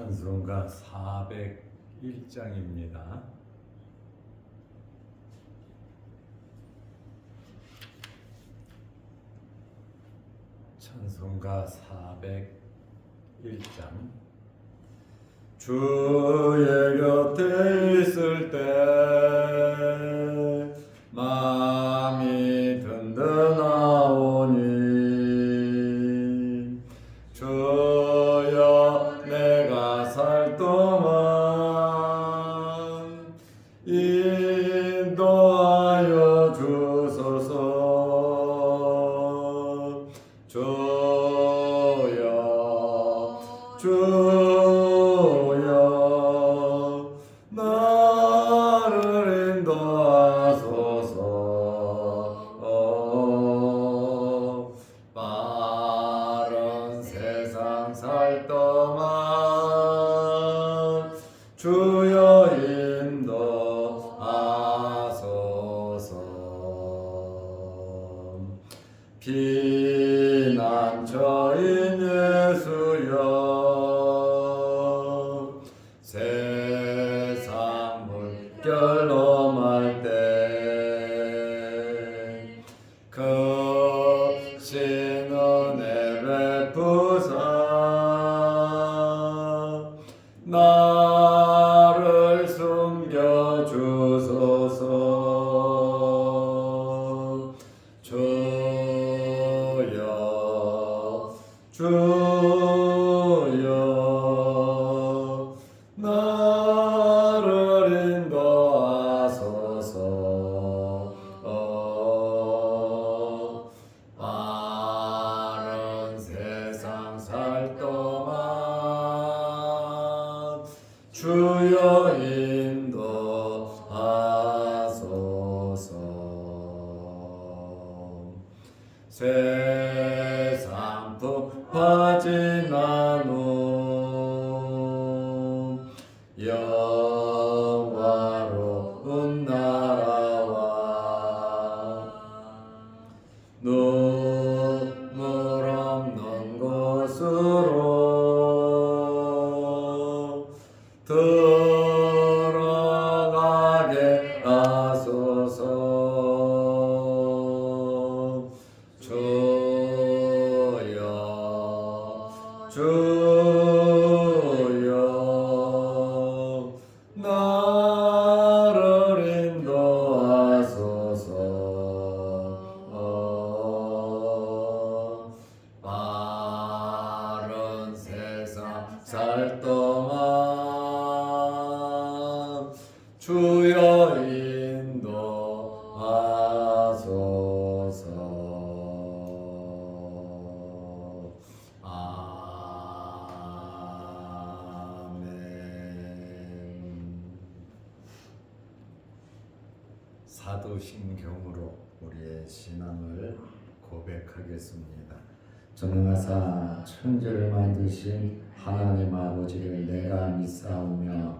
찬송가 401장입니다. 찬송가 401장 주의 곁에 있을 때 주 신 영 주여 인도하소서 아멘 사도신경으로 우리의 신앙을 고백하겠습니다. 전능하사 천지를 만드신 하나님 아버지를 내가 믿사오며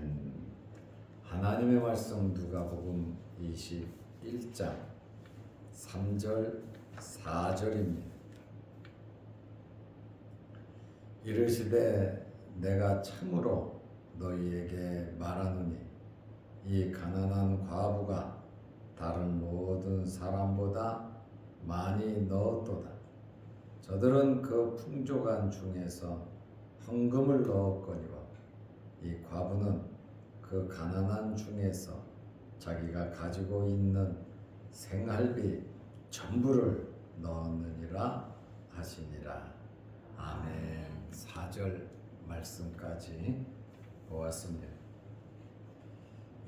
하나님의 말씀 누가복음 21장 3절 4절입니다. 이르시되 내가 참으로 너희에게 말하노니 이 가난한 과부가 다른 모든 사람보다 많이 넣었도다. 저들은 그 풍족한 중에서 헌금을 넣었거니와 이 과부는 그 가난한 중에서 자기가 가지고 있는 생활비 전부를 넣었느니라 하시니라. 아멘. 4절 말씀까지 보았습니다.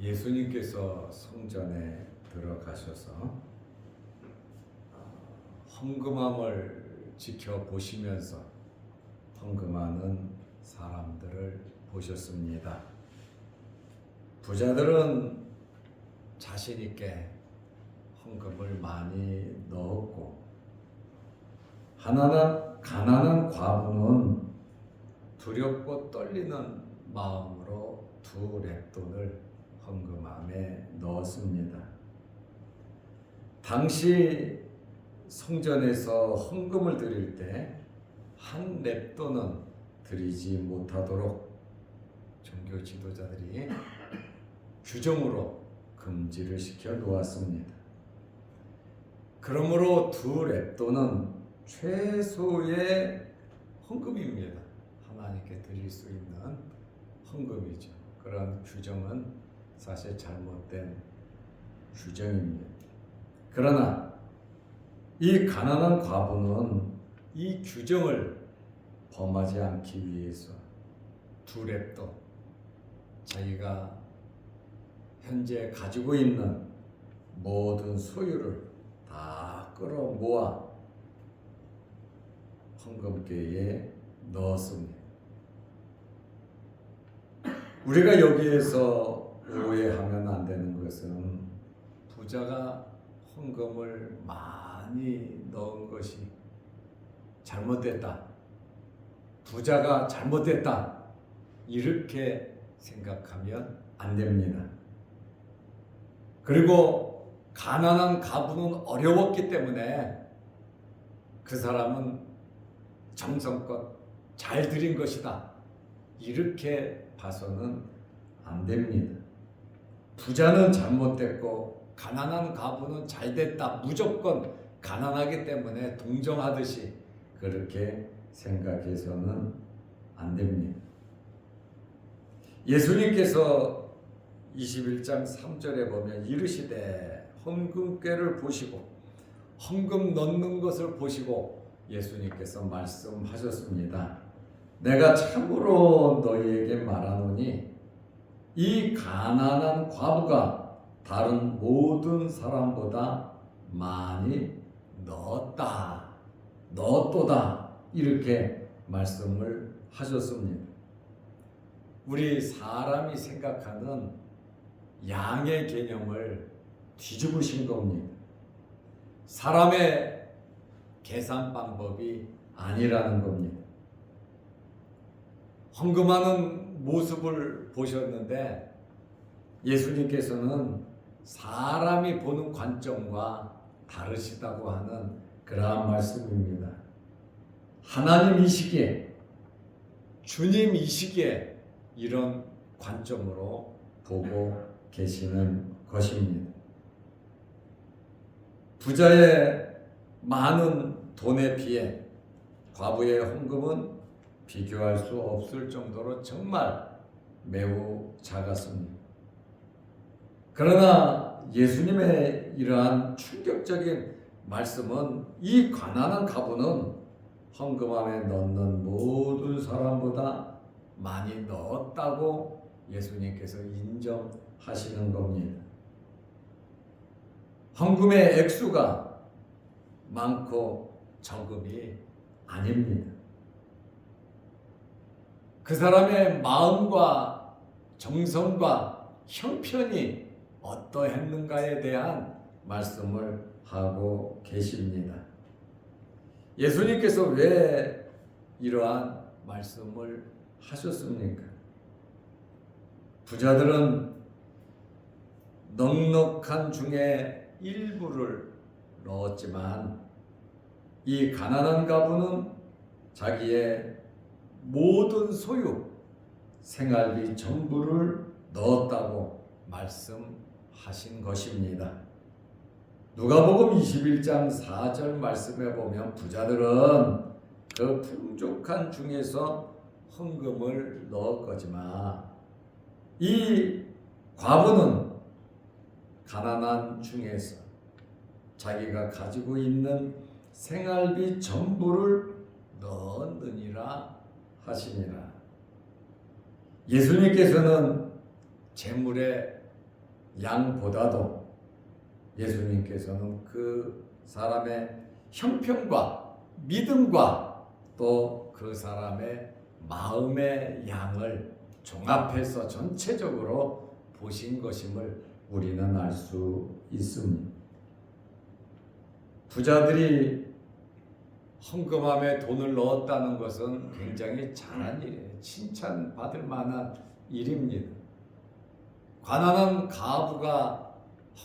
예수님께서 성전에 들어가셔서 헌금함을 지켜보시면서 헌금하는 사람들을 보셨습니다. 부자들은 자신 있게 헌금을 많이 넣었고 하나는 가난한 과부는 두렵고 떨리는 마음으로 두 랩돈을 헌금함에 넣었습니다. 당시 성전에서 헌금을 드릴 때 한 랩돈은 드리지 못하도록 종교 지도자들이 규정으로 금지를 시켜 놓았습니다. 그러므로 두 랩돈은 최소의 헌금입니다. 하나님께 드릴 수 있는 헌금이죠. 그런 규정은 사실 잘못된 규정입니다. 그러나 이 가난한 과부는 이 규정을 범하지 않기 위해서 두 랩돈 자기가 현재 가지고 있는 모든 소유를 다 끌어모아 헌금계에 넣었습니다. 우리가 여기에서 오해하면 안 되는 것은 부자가 헌금을 많이 넣은 것이 잘못됐다. 부자가 잘못됐다. 이렇게 생각하면 안 됩니다. 그리고 가난한 가부는 어려웠기 때문에 그 사람은 정성껏 잘 드린 것이다. 이렇게 봐서는 안 됩니다. 부자는 잘못됐고 가난한 가부는 잘 됐다. 무조건 가난하기 때문에 동정하듯이 그렇게 생각해서는 안 됩니다. 예수님께서 21장 3절에 보면 이르시되 헌금꾀를 보시고 헌금 넣는 것을 보시고 예수님께서 말씀하셨습니다. 내가 참으로 너희에게 말하노니 이 가난한 과부가 다른 모든 사람보다 많이 넣었다. 넣었도다. 이렇게 말씀을 하셨습니다. 우리 사람이 생각하는 양의 개념을 뒤집으신 겁니다. 사람의 계산 방법이 아니라는 겁니다. 헌금하는 모습을 보셨는데 예수님께서는 사람이 보는 관점과 다르시다고 하는 그러한 말씀입니다. 하나님 이 시기에 주님 이 시기에 이런 관점으로 보고 계시는 것입니다. 부자의 많은 돈에 비해 과부의 헌금은 비교할 수 없을 정도로 정말 매우 작았습니다. 그러나 예수님의 이러한 충격적인 말씀은 이 가난한 가부는 헌금함에 넣는 모든 사람보다 많이 넣었다고 예수님께서 인정하시는 겁니다. 헌금의 액수가 많고 적음이 아닙니다. 그 사람의 마음과 정성과 형편이 어떠했는가에 대한 말씀을 하고 계십니다. 예수님께서 왜 이러한 말씀을 하셨습니까? 부자들은 넉넉한 중에 일부를 넣었지만 이 가난한 가부는 자기의 모든 소유, 생활비 전부를 넣었다고 말씀하신 것입니다. 누가복음 21장 4절 말씀에 보면 부자들은 그 풍족한 중에서 헌금을 넣었거지만 이 과부는 가난한 중에서 자기가 가지고 있는 생활비 전부를 넣느니라 하시니라. 예수님께서는 재물의 양보다도 예수님께서는 그 사람의 형편과 믿음과 또 그 사람의 마음의 양을 종합해서 전체적으로 보신 것임을 우리는 알 수 있습니다. 부자들이 헌금함에 돈을 넣었다는 것은 굉장히 잘한 일이에요. 칭찬받을 만한 일입니다. 가난한 가부가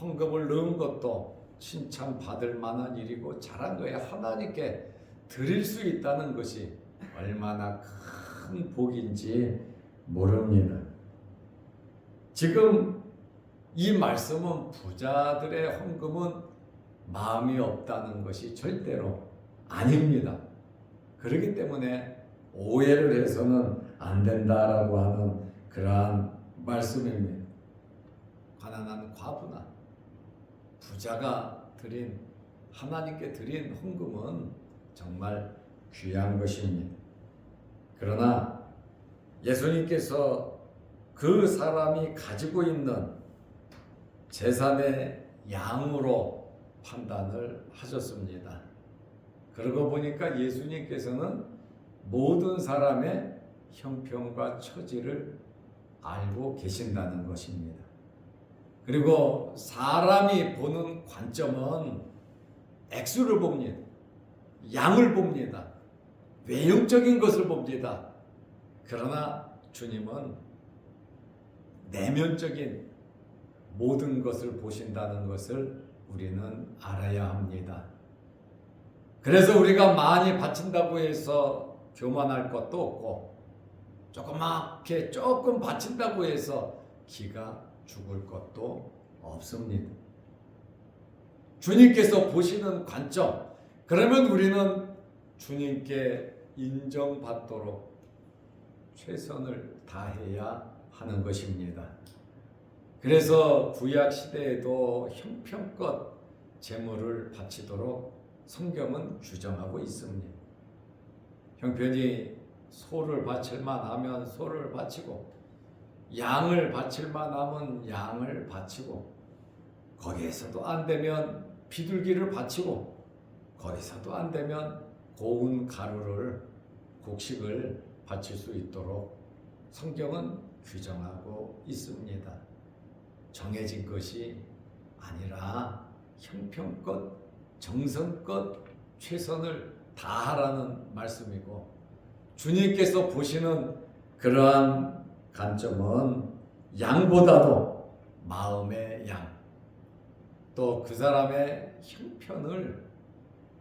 헌금을 넣은 것도 칭찬받을 만한 일이고 잘한 거예요. 하나님께 드릴 수 있다는 것이 얼마나 큰 복인지 모릅니다. 지금 이 말씀은 부자들의 헌금은 마음이 없다는 것이 절대로 아닙니다. 그렇기 때문에 오해를 해서는 안 된다라고 하는 그러한 말씀입니다. 가난한 과부나 부자가 드린 하나님께 드린 헌금은 정말 귀한 것입니다. 그러나 예수님께서 그 사람이 가지고 있는 재산의 양으로 판단을 하셨습니다. 그러고 보니까 예수님께서는 모든 사람의 형편과 처지를 알고 계신다는 것입니다. 그리고 사람이 보는 관점은 액수를 봅니다. 양을 봅니다. 외형적인 것을 봅니다. 그러나 주님은 내면적인 모든 것을 보신다는 것을 우리는 알아야 합니다. 그래서 우리가 많이 바친다고 해서 교만할 것도 없고 조그맣게 조금 바친다고 해서 기가 죽을 것도 없습니다. 주님께서 보시는 관점 그러면 우리는 주님께 인정받도록 최선을 다해야 하는 것입니다. 그래서 구약 시대에도 형편껏 재물을 바치도록 성경은 규정하고 있습니다. 형편이 소를 바칠만 하면 소를 바치고 양을 바칠만 하면 양을 바치고 거기에서도 안 되면 비둘기를 바치고 거기서도 안 되면 고운 가루를 곡식을 바칠 수 있도록 성경은 규정하고 있습니다. 정해진 것이 아니라 형편껏 정성껏 최선을 다하라는 말씀이고 주님께서 보시는 그러한 관점은 양보다도 마음의 양, 또 그 사람의 형편을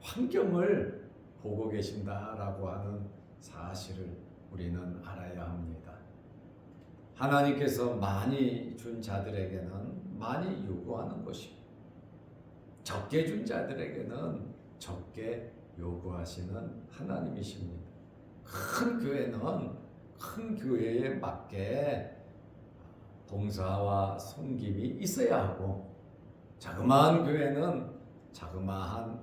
환경을 보고 계신다라고 하는 사실을 우리는 알아야 합니다. 하나님께서 많이 준 자들에게는 많이 요구하는 것이고 적게 준 자들에게는 적게 요구하시는 하나님이십니다. 큰 교회는 큰 교회에 맞게 봉사와 섬김이 있어야 하고 자그마한 교회는 자그마한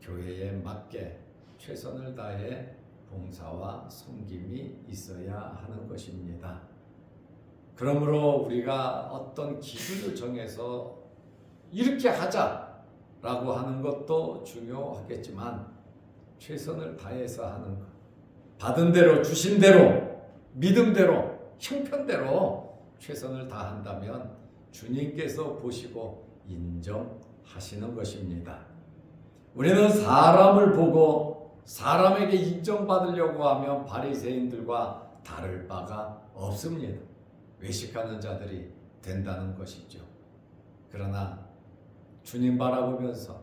교회에 맞게 최선을 다해 봉사와 섬김이 있어야 하는 것입니다. 그러므로 우리가 어떤 기준을 정해서 이렇게 하자라고 하는 것도 중요하겠지만 최선을 다해서 하는 것, 받은 대로 주신 대로 믿음대로 형편대로 최선을 다한다면 주님께서 보시고 인정하시는 것입니다. 우리는 사람을 보고 사람에게 인정받으려고 하면 바리새인들과 다를 바가 없습니다. 외식하는 자들이 된다는 것이죠. 그러나 주님 바라보면서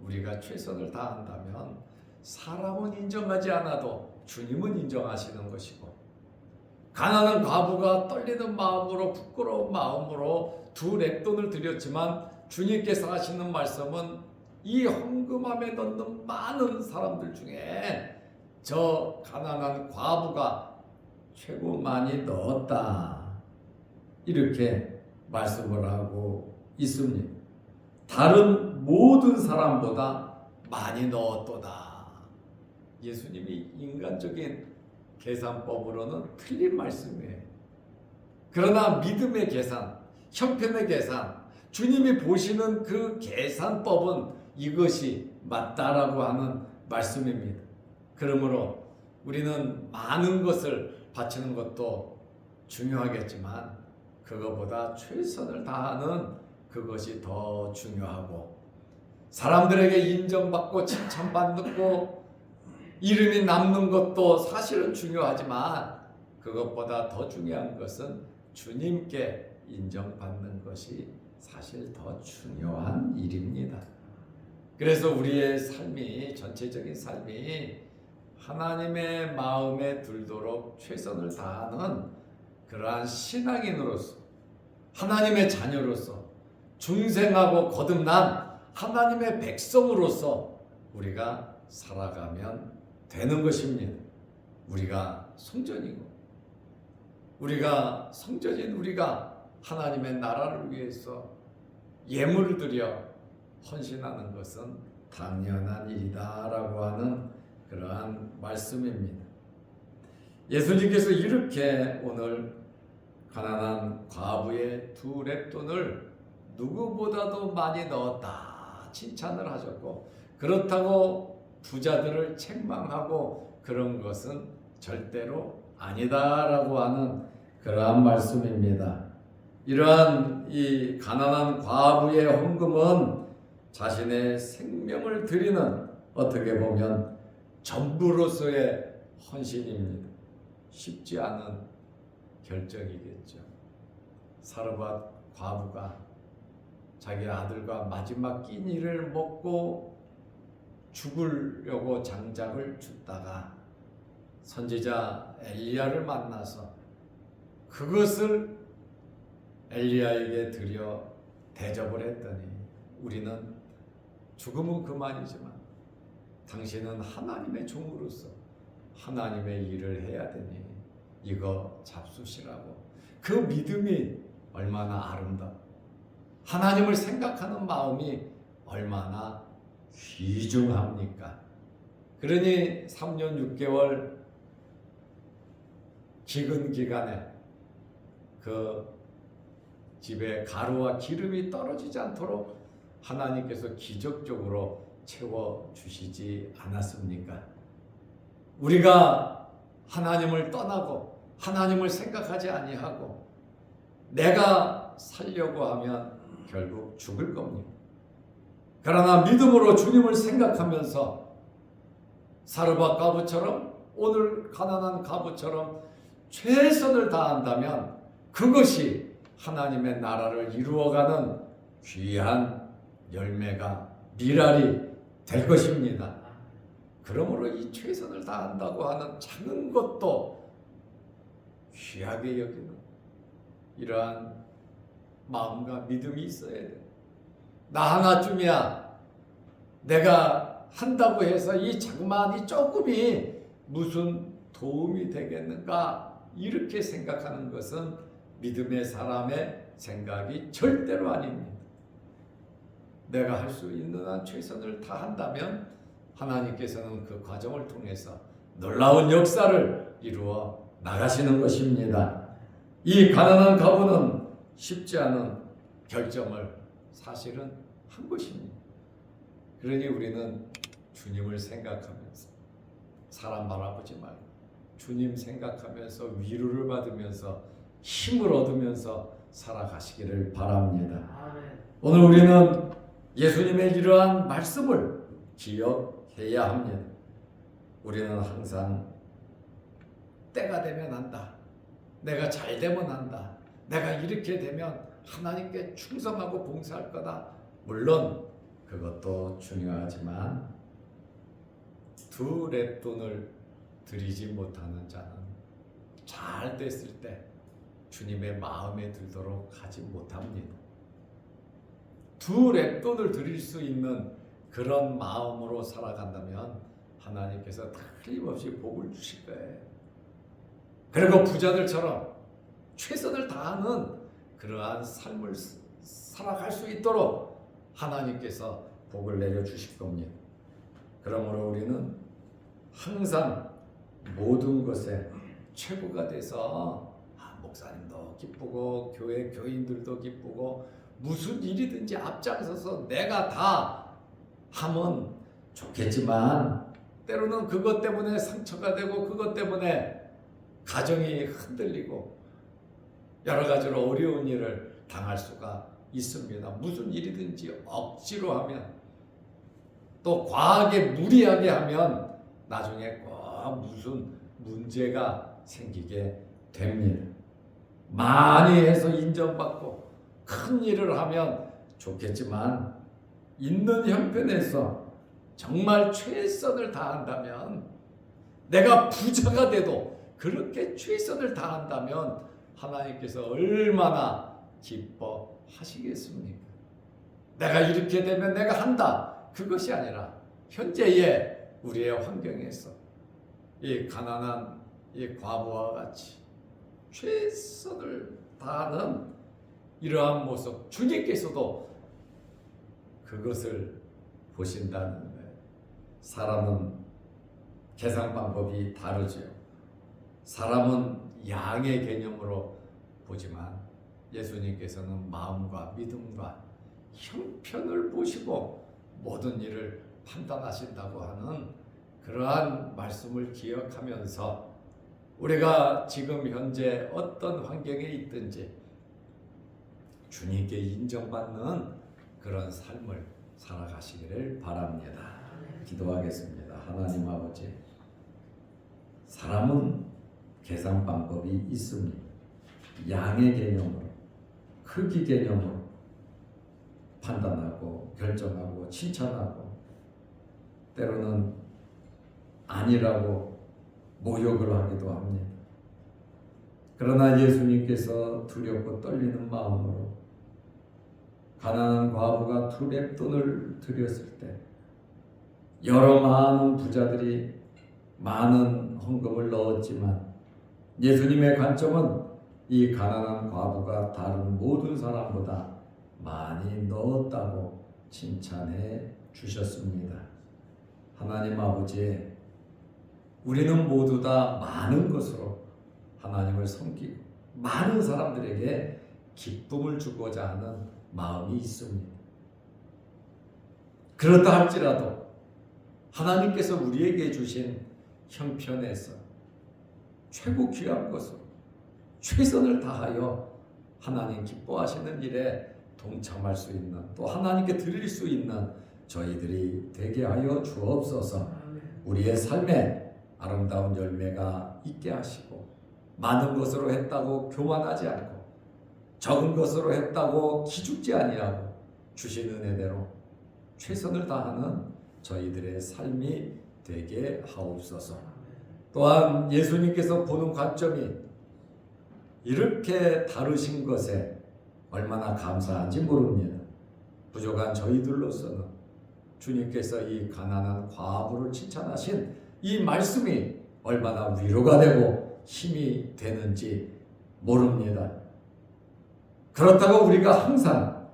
우리가 최선을 다한다면 사람은 인정하지 않아도 주님은 인정하시는 것이고 가난한 과부가 떨리는 마음으로 부끄러운 마음으로 두 랩돈을 드렸지만 주님께서 하시는 말씀은 이 헌금함에 넣는 많은 사람들 중에 저 가난한 과부가 최고 많이 넣었다. 이렇게 말씀을 하고 있습니다. 다른 모든 사람보다 많이 넣었도다. 예수님이 인간적인 계산법으로는 틀린 말씀이에요. 그러나 믿음의 계산, 형편의 계산, 주님이 보시는 그 계산법은 이것이 맞다라고 하는 말씀입니다. 그러므로 우리는 많은 것을 바치는 것도 중요하겠지만 그것보다 최선을 다하는 그것이 더 중요하고 사람들에게 인정받고 칭찬받고 이름이 남는 것도 사실은 중요하지만 그것보다 더 중요한 것은 주님께 인정받는 것이 사실 더 중요한 일입니다. 그래서 우리의 삶이 전체적인 삶이 하나님의 마음에 들도록 최선을 다하는 그러한 신앙인으로서 하나님의 자녀로서 중생하고 거듭난 하나님의 백성으로서 우리가 살아가면 되는 것입니다. 우리가 성전이고 우리가 성전인 우리가 하나님의 나라를 위해서 예물을 드려 헌신하는 것은 당연한 일이다라고 하는 그러한 말씀입니다. 예수님께서 이렇게 오늘 가난한 과부의 두 랩돈을 누구보다도 많이 넣었다 칭찬을 하셨고 그렇다고 부자들을 책망하고 그런 것은 절대로 아니다라고 하는 그러한 말씀입니다. 이러한 이 가난한 과부의 헌금은 자신의 생명을 드리는 어떻게 보면 전부로서의 헌신입니다. 쉽지 않은 결정이겠죠. 사르밧 과부가 자기 아들과 마지막 끼니를 먹고 죽으려고 장작을 줍다가 선지자 엘리야를 만나서 그것을 엘리야에게 드려 대접을 했더니 우리는 죽음은 그만이지만 당신은 하나님의 종으로서 하나님의 일을 해야 되니 이거 잡수시라고 그 믿음이 얼마나 아름다 하나님을 생각하는 마음이 얼마나 귀중합니까? 그러니 3년 6개월 기근 기간에 그 집에 가루와 기름이 떨어지지 않도록 하나님께서 기적적으로 채워 주시지 않았습니까? 우리가 하나님을 떠나고 하나님을 생각하지 아니하고 내가 살려고 하면 결국 죽을 겁니다. 그러나 믿음으로 주님을 생각하면서 사르밧 가부처럼 오늘 가난한 가부처럼 최선을 다한다면 그것이 하나님의 나라를 이루어가는 귀한 열매가 미랄이 될 것입니다. 그러므로 이 최선을 다한다고 하는 작은 것도 귀하게 여기는 이러한 마음과 믿음이 있어야 돼. 나 하나쯤이야. 내가 한다고 해서 이 자그마한 이 조금이 무슨 도움이 되겠는가 이렇게 생각하는 것은 믿음의 사람의 생각이 절대로 아닙니다. 내가 할 수 있는 한 최선을 다한다면 하나님께서는 그 과정을 통해서 놀라운 역사를 이루어 나가시는 것입니다. 이 가난한 가부는 쉽지 않은 결정을 사실은 한 것입니다. 그러니 우리는 주님을 생각하면서 사람 바라보지 말고 주님 생각하면서 위로를 받으면서 힘을 얻으면서 살아가시기를 바랍니다. 오늘 우리는 예수님의 이러한 말씀을 기억해야 합니다. 우리는 항상 때가 되면 한다. 내가 잘 되면 한다. 내가 이렇게 되면 하나님께 충성하고 봉사할 거다. 물론 그것도 중요하지만 두 랩돈을 드리지 못하는 자는 잘 됐을 때 주님의 마음에 들도록 하지 못합니다. 두 랩돈을 드릴 수 있는 그런 마음으로 살아간다면 하나님께서 틀림없이 복을 주실 거예요. 그리고 부자들처럼 최선을 다하는 그러한 삶을 스- 살아갈 수 있도록 하나님께서 복을 내려 주실 겁니다. 그러므로 우리는 항상 모든 것에 최고가 돼서 아, 목사님도 기쁘고 교회 교인들도 기쁘고 무슨 일이든지 앞장서서 내가 다 하면 좋겠지만 때로는 그것 때문에 상처가 되고 그것 때문에 가정이 흔들리고 여러 가지로 어려운 일을 당할 수가 있습니다. 무슨 일이든지 억지로 하면 또 과하게 무리하게 하면 나중에 꼭 무슨 문제가 생기게 됩니다. 많이 해서 인정받고 큰 일을 하면 좋겠지만 있는 형편에서 정말 최선을 다한다면 내가 부자가 돼도 그렇게 최선을 다한다면 하나님께서 얼마나 기뻐하시겠습니까? 내가 이렇게 되면 내가 한다. 그것이 아니라 현재의 우리의 환경에서 이 가난한 이 과부와 같이 최선을 다하는 이러한 모습 주님께서도 그것을 보신다는. 사람은 계산 방법이 다르죠. 사람은 양의 개념으로 보지만 예수님께서는 마음과 믿음과 형편을 보시고 모든 일을 판단하신다고 하는 그러한 말씀을 기억하면서 우리가 지금 현재 어떤 환경에 있든지 주님께 인정받는 그런 삶을 살아가시기를 바랍니다. 기도하겠습니다. 하나님 아버지, 사람은 계산 방법이 있습니다. 양의 개념으로, 크기 개념으로 판단하고 결정하고 칭찬하고 때로는 아니라고 모욕을 하기도 합니다. 그러나 예수님께서 두렵고 떨리는 마음으로 가난한 과부가 두 랩돈을 드렸을 때 여러 많은 부자들이 많은 헌금을 넣었지만 예수님의 관점은 이 가난한 과부가 다른 모든 사람보다 많이 넣었다고 칭찬해 주셨습니다. 하나님 아버지, 우리는 모두 다 많은 것으로 하나님을 섬기고 많은 사람들에게 기쁨을 주고자 하는 마음이 있습니다. 그렇다 할지라도 하나님께서 우리에게 주신 형편에서 최고 귀한 것으로 최선을 다하여 하나님 기뻐하시는 일에 동참할 수 있는 또 하나님께 드릴 수 있는 저희들이 되게 하여 주옵소서. 우리의 삶에 아름다운 열매가 있게 하시고 많은 것으로 했다고 교만하지 않고 적은 것으로 했다고 기죽지 아니하고 주신 은혜대로 최선을 다하는 저희들의 삶이 되게 하옵소서. 또한 예수님께서 보는 관점이 이렇게 다르신 것에 얼마나 감사한지 모릅니다. 부족한 저희들로서는 주님께서 이 가난한 과부를 칭찬하신 이 말씀이 얼마나 위로가 되고 힘이 되는지 모릅니다. 그렇다고 우리가 항상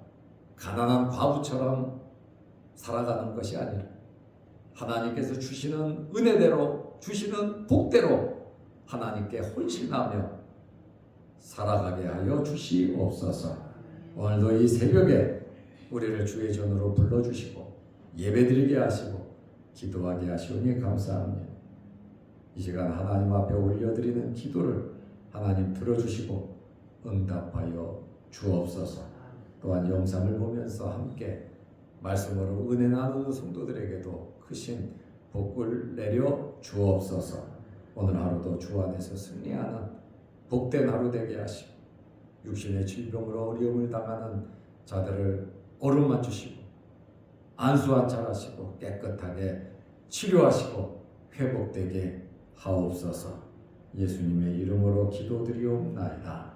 가난한 과부처럼 살아가는 것이 아니라 하나님께서 주시는 은혜대로 주시는 복대로 하나님께 헌신하며 살아가게 하여 주시옵소서. 오늘도 이 새벽에 우리를 주의 전으로 불러주시고 예배드리게 하시고 기도하게 하시오니 감사합니다. 이 시간 하나님 앞에 올려드리는 기도를 하나님 들어주시고 응답하여 주옵소서. 또한 영상을 보면서 함께 말씀으로 은혜 나누는 성도들에게도 크신 복을 내려 주옵소서. 오늘 하루도 주 안에서 승리하는 복된 하루 되게 하시고 육신의 질병으로 어려움을 당하는 자들을 오름만 주시고 안수환찰하시고 깨끗하게 치료하시고 회복되게 하옵소서. 예수님의 이름으로 기도드리옵나이다.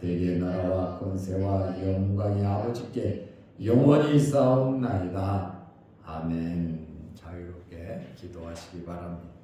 대개 나라와 권세와 영광의 아버지께 영원히 싸움나이다 아멘 자유롭게 기도하시기 바랍니다.